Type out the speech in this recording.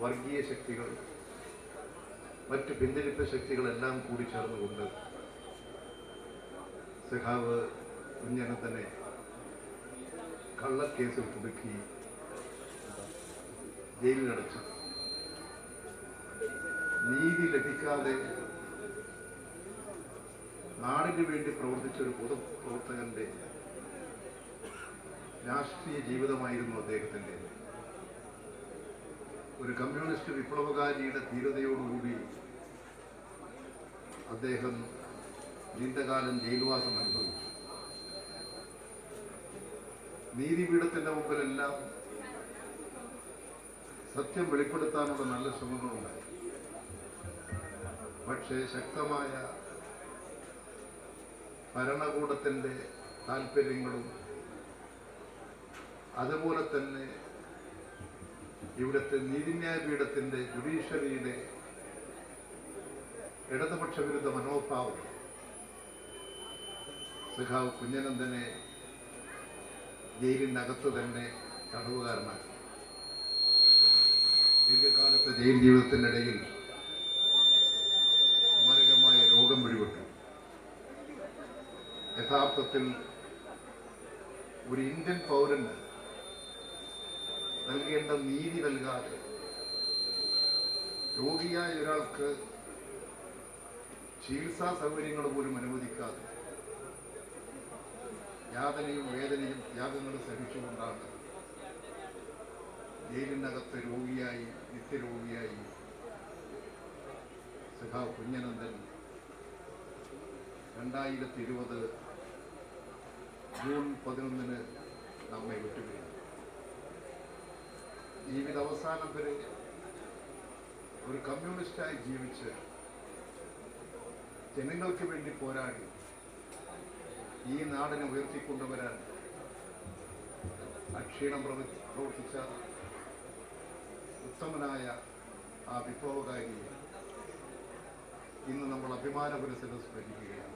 വർഗീയ ശക്തികൾ മറ്റ് പിന്തിരിപ്പ് ശക്തികളെല്ലാം കൂടി ചേർന്നുകൊണ്ട് സഖാവ് കുഞ്ഞനത്തനെ കള്ളക്കേസിൽ കുടുക്കി ജയിലിലടച്ചു. നീതി ലഭിക്കാതെ നാടിന് വേണ്ടി പ്രവർത്തിച്ച ഒരു പൊതുപ്രവർത്തകന്റെ രാഷ്ട്രീയ ജീവിതമായിരുന്നു അദ്ദേഹത്തിന്റെ ഒരു കമ്മ്യൂണിസ്റ്റ് വിപ്ലവകാരിയുടെ ധീരതയോടുകൂടി അദ്ദേഹം നീണ്ടകാലം ജയിൽവാസം അനുഭവിച്ചു. നീതിപീഠത്തിന്റെ മുമ്പിലെല്ലാം സത്യം വെളിപ്പെടുത്താനുള്ള നല്ല ശ്രമങ്ങളുണ്ടായി. പക്ഷേ ശക്തമായ ഭരണകൂടത്തിന്റെ താല്പര്യങ്ങളും അതുപോലെ തന്നെ ഇവിടുത്തെ നീതിന്യായ പീഠത്തിന്റെ ജുഡീഷ്യറിയുടെ ഇടതുപക്ഷ വിരുദ്ധ മനോഭാവം. സഖാവ് കുഞ്ഞനന്ദനെ ജയിലിനകത്ത് തന്നെ തടവുകാരനാക്കി. ദീർഘകാലത്തെ ജയിൽ ജീവിതത്തിനിടയിൽ മാരകമായ രോഗം പിടിപെട്ടു. യഥാർത്ഥത്തിൽ ഒരു ഇന്ത്യൻ പൗരന് നൽകേണ്ട നീതി നൽകാതെ രോഗിയായ ഒരാൾക്ക് ചികിത്സാ സൗകര്യങ്ങൾ പോലും അനുവദിക്കാതെ യാതനയും വേദനയും ത്യാഗങ്ങളും സഹിച്ചുകൊണ്ടാണ് ജയിലിനകത്ത് രോഗിയായി നിത്യരോഗിയായി സഖാ കുഞ്ഞനന്ദൻ രണ്ടായിരത്തി ഇരുപത് ജൂൺ പതിനൊന്നിന് നമ്മെ വിട്ടുപിരിഞ്ഞു. ജീവിത അവസാനം വരെ ഒരു കമ്മ്യൂണിസ്റ്റായി ജീവിച്ച് ജനങ്ങൾക്ക് വേണ്ടി പോരാടി ഈ നാടിനെ ഉയർത്തിക്കൊണ്ടുവരാൻ അക്ഷീണം പ്രവർ പ്രവർത്തിച്ച ഉത്തമനായ ആ വിപ്ലവകാരി ഇന്ന് നമ്മൾ അഭിമാന പുരസ്സരം സ്മരിക്കുകയാണ്.